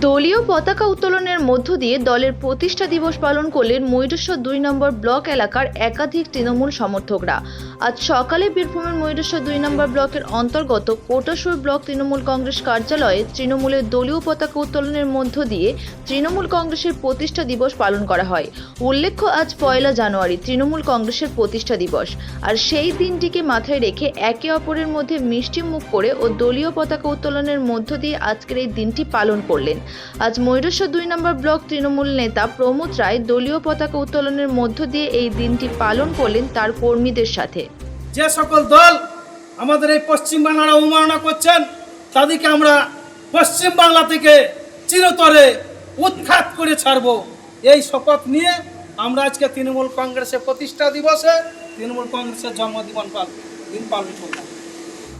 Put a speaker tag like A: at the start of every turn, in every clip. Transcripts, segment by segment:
A: দলীয় পতাকা উত্তোলনের মধ্য দিয়ে দলের প্রতিষ্ঠা দিবস পালন করলেন ময়ূরেশ্বর দুই নম্বর ব্লক এলাকার একাধিক তৃণমূল সমর্থকরা। আজ সকালে বীরভূমের ময়ূরেশ্বর দুই নম্বর ব্লকের অন্তর্গত কোটাসুর ব্লক তৃণমূল কংগ্রেস কার্যালয়ে তৃণমূলের দলীয় পতাকা উত্তোলনের মধ্য দিয়ে তৃণমূল কংগ্রেসের প্রতিষ্ঠা দিবস পালন করা হয়। উল্লেখ্য, আজ পয়লা জানুয়ারি তৃণমূল কংগ্রেসের প্রতিষ্ঠা দিবস। আর সেই দিনটিকে মাথায় রেখে একে অপরের মধ্যে মিষ্টি মুখ করে ও দলীয় পতাকা উত্তোলনের মধ্য দিয়ে আজকের এই দিনটি পালন করলেন। আজ ময়ূরেশ্বর দুই নম্বর ব্লক তৃণমূল নেতা প্রমোদ রায় দলীয় পতাকা উত্তোলনের মধ্য দিয়ে এই দিনটি পালন করলেন তার কর্মীদের সাথে।
B: যে সকল দল আমাদের এই পশ্চিম বাংলার অবমাননা করছেন, তাদেরকে আমরা পশ্চিম বাংলা থেকে চিরতরে উৎখাত করে ছাড়ব। এই শপথ নিয়ে আমরা আজকে তৃণমূল কংগ্রেসের প্রতিষ্ঠা দিবসে তৃণমূল কংগ্রেসের জন্মদিবন পাল- দিন পালন করলাম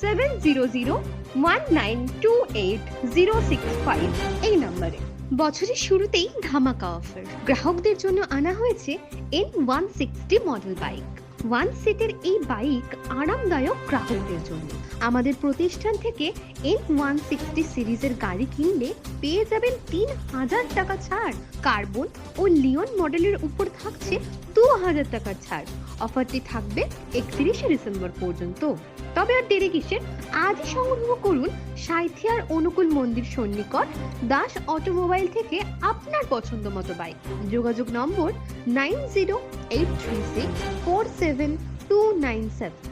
C: seven zero zero one nine two eight zero six five এই নম্বরে। বছরের শুরুতেই ধামাকা অফার গ্রাহকদের জন্য আনা হয়েছে N one sixty model bike one সিটের এই বাইক আরামদায়ক গ্রাহকদের জন্য। আমাদের প্রতিষ্ঠান থেকে এন ওয়ান সিক্সটি সিরিজের গাড়ি কিনলে পেয়ে যাবেন তিন হাজার টাকা ছাড়। কার্বন ও লিওন মডেলের উপর থাকছে দু হাজার টাকার ছাড়। অফারটি থাকবে একত্রিশে ডিসেম্বর পর্যন্ত। তবে আর দেরি কিসের, আজই সংগ্রহ করুন সাইথিয়ার অনুকূল মন্দির সন্নিকট দাস অটোমোবাইল থেকে আপনার পছন্দ মতো বাইক যোগাযোগ নম্বর nine zero eight three six four seven two nine seven.